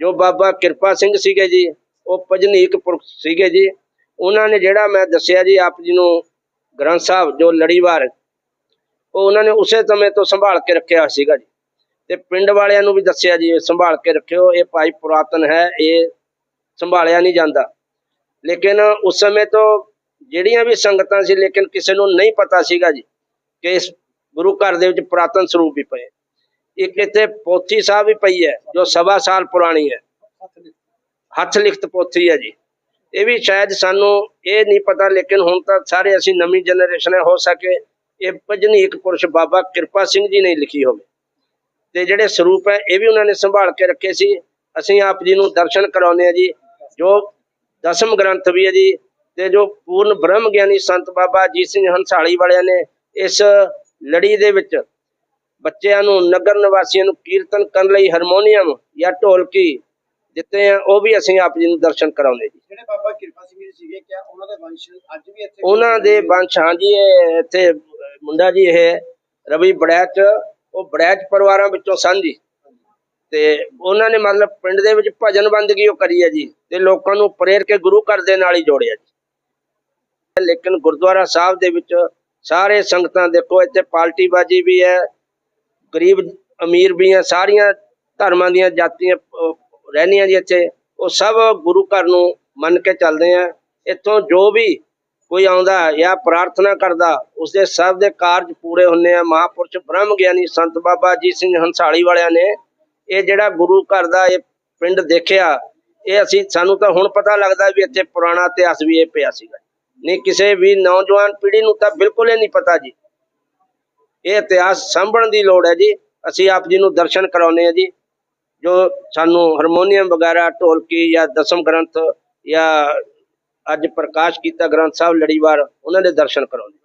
ਜੋ ਬਾਬਾ ਕਿਰਪਾ ਸਿੰਘ ਸੀਗੇ ਜੀ, ਉਹ ਭਜਨੀਕ ਪੁਰਖ ਸੀਗੇ ਜੀ। ਉਹਨਾਂ ਨੇ ਜਿਹੜਾ ਮੈਂ ਦੱਸਿਆ ਜੀ, ਆਪ ਜੀ ਨੂੰ ਗ੍ਰੰਥ ਸਾਹਿਬ ਜੋ ਲੜੀਵਾਰ, ਉਹ ਉਹਨਾਂ ਨੇ ਉਸੇ ਸਮੇਂ ਤੋਂ ਸੰਭਾਲ ਕੇ ਰੱਖਿਆ ਹੋਇਆ ਸੀਗਾ ਜੀ। ਤੇ ਪਿੰਡ ਵਾਲਿਆਂ ਨੂੰ ਵੀ ਦੱਸਿਆ ਜੀ, ਸੰਭਾਲ ਕੇ ਰੱਖਿਓ, ਇਹ ਭਾਈ ਪੁਰਾਤਨ ਹੈ, ਇਹ ਸੰਭਾਲਿਆ ਨਹੀਂ ਜਾਂਦਾ। ਲੇਕਿਨ ਉਸ ਸਮੇਂ ਤੋਂ ਜਿਹੜੀਆਂ ਵੀ ਸੰਗਤਾਂ ਸੀ, ਲੇਕਿਨ ਕਿਸੇ ਨੂੰ ਨਹੀਂ ਪਤਾ ਸੀਗਾ ਜੀ, ਕਿ ਇਸ ਗੁਰੂ ਘਰ ਦੇ ਵਿੱਚ ਪੁਰਾਤਨ ਸਰੂਪ ਵੀ ਪਏ। ਇੱਕ ਇੱਥੇ ਪੋਥੀ ਸਾਹਿਬ ਵੀ ਪਈ ਹੈ, ਜੋ ਸਵਾ ਸਾਲ ਪੁਰਾਣੀ ਹੈ। ਹੱਥ ਲਿਖਤ ਪੋਥੀ ਹੈ ਜੀ। ਇਹ ਵੀ ਸ਼ਾਇਦ ਸਾਨੂੰ ਇਹ ਨਹੀਂ ਪਤਾ, ਲੇਕਿਨ ਹੁਣ ਤਾਂ ਸਾਰੇ ਅਸੀਂ ਨਵੀਂ ਜਨਰੇਸ਼ਨ ਹੈ, ਹੋ ਸਕੇ ਇਹ ਭਜਨੀਕ ਪੁਰਸ਼ ਬਾਬਾ ਕਿਰਪਾ ਸਿੰਘ ਜੀ ਨੇ ਲਿਖੀ ਹੋਵੇ। ਤੇ ਜਿਹੜੇ ਸਰੂਪ ਹੈ, ਇਹ ਵੀ ਉਹਨਾਂ ਨੇ ਸੰਭਾਲ ਕੇ ਰੱਖੇ ਸੀ। ਅਸੀਂ ਆਪ ਜੀ ਨੂੰ ਦਰਸ਼ਨ ਕਰਾਉਂਦੇ ਆ ਜੀ। ਜੋ ਦਸਮ ਗ੍ਰੰਥ ਵੀ ਹੈ ਜੀ, ਤੇ ਜੋ ਪੂਰਨ ਬ੍ਰਹਮ ਗਿਆਨੀ ਸੰਤ ਬਾਬਾ ਅਜੀਤ ਸਿੰਘ ਹੰਸਾਲੀ ਵਾਲਿਆਂ ਨੇ ਇਸ ਲੜੀ ਦੇ ਵਿੱਚ ਬੱਚਿਆਂ ਨੂੰ ਨਗਰ ਨਿਵਾਸੀਆਂ ਨੂੰ ਕੀਰਤਨ ਕਰਨ ਲਈ ਹਾਰਮੋਨੀਅਮ ਜਾਂ ਢੋਲਕੀ ਦਿੱਤੇ ਆ ਉਹ ਵੀ ਅਸੀਂ ਆਪ ਜੀ ਨੂੰ ਦਰਸ਼ਨ ਕਰਾਉਂਦੇ ਜੀ। ਜਿਹੜੇ ਬਾਬਾ ਕਿਰਪਾ ਸਿੰਘ ਜੀ ਸੀਗੇ ਕਿਆ ਉਹਨਾਂ ਦੇ ਵੰਸ਼ ਅੱਜ ਵੀ ਇੱਥੇ ਉਹਨਾਂ ਦੇ ਵੰਸ਼ ਹਾਂਜੀ ਇਹ ਇੱਥੇ ਮੁੰਡਾ ਜੀ ਇਹ ਰਵੀ ਬੜੈਚ ਉਹ ਬੜੈਚ ਪਰਿਵਾਰਾਂ ਵਿੱਚੋਂ ਸਨ ਜੀ। ਤੇ ਉਹਨਾਂ ਨੇ ਮਤਲਬ ਪਿੰਡ ਦੇ ਵਿੱਚ ਭਜਨ ਬੰਦਗੀ ਉਹ ਕਰੀ ਹੈ ਜੀ ਤੇ ਲੋਕਾਂ ਨੂੰ ਪ੍ਰੇਰ ਕੇ ਗੁਰੂ ਘਰ ਦੇ ਨਾਲ ਹੀ ਜੋੜਿਆ ਜੀ। ਲੇਕਿਨ ਗੁਰਦੁਆਰਾ ਸਾਹਿਬ ਦੇ ਵਿੱਚ ਸਾਰੇ ਸੰਗਤਾਂ ਦੇਖੋ ਇੱਥੇ ਪਾਲਟੀ ਬਾਜੀ ਵੀ ਹੈ ਗਰੀਬ ਅਮੀਰ ਵੀ ਹੈ ਸਾਰੀਆਂ ਧਰਮਾਂ ਦੀਆਂ ਜਾਤੀਆਂ ਅਹ, ਜੀ ਇੱਥੇ ਉਹ ਸਭ ਗੁਰੂ ਘਰ ਨੂੰ ਮੰਨ ਕੇ ਚੱਲਦੇ ਆ। ਇੱਥੋਂ ਜੋ ਵੀ ਕੋਈ ਆਉਂਦਾ ਜਾਂ ਪ੍ਰਾਰਥਨਾ ਕਰਦਾ ਉਸਦੇ ਸਭ ਦੇ ਕਾਰਜ ਪੂਰੇ ਹੁੰਦੇ ਆ। ਮਹਾਪੁਰਸ਼ ਬ੍ਰਹਮ ਗਿਆਨੀ ਸੰਤ ਬਾਬਾ ਅਜੀਤ ਸਿੰਘ ਹੰਸਾਲੀ ਵਾਲਿਆਂ ਨੇ ਇਹ ਜਿਹੜਾ ਗੁਰੂ ਘਰ ਦਾ ਇਹ ਪਿੰਡ ਦੇਖਿਆ ਇਹ ਅਸੀਂ ਸਾਨੂੰ ਤਾਂ ਹੁਣ ਪਤਾ ਲੱਗਦਾ ਵੀ ਇੱਥੇ ਪੁਰਾਣਾ ਇਤਿਹਾਸ ਵੀ ਇਹ ਪਿਆ ਸੀਗਾ। ਨਹੀਂ ਕਿਸੇ ਵੀ ਨੌਜਵਾਨ ਪੀੜ੍ਹੀ ਨੂੰ ਤਾਂ ਬਿਲਕੁਲ ਹੀ ਨਹੀਂ ਪਤਾ ਜੀ। ਇਹ ਇਤਿਹਾਸ ਸਾਂਭਣ ਦੀ ਲੋੜ ਹੈ ਜੀ। ਅਸੀਂ ਆਪ ਜੀ ਨੂੰ ਦਰਸ਼ਨ ਕਰਾਉਨੇ ਆ ਜੀ। ਜੋ ਸਾਨੂੰ ਹਾਰਮੋਨੀਅਮ ਵਗੈਰਾ, ਢੋਲਕੀ ਜਾਂ ਦਸਮ ਗ੍ਰੰਥ ਜਾਂ ਅੱਜ ਪ੍ਰਕਾਸ਼ ਕੀਤਾ ਗ੍ਰੰਥ ਸਾਹਿਬ ਲੜੀਵਾਰ, ਉਹਨਾਂ ਦੇ ਦਰਸ਼ਨ ਕਰਾਉਣੇ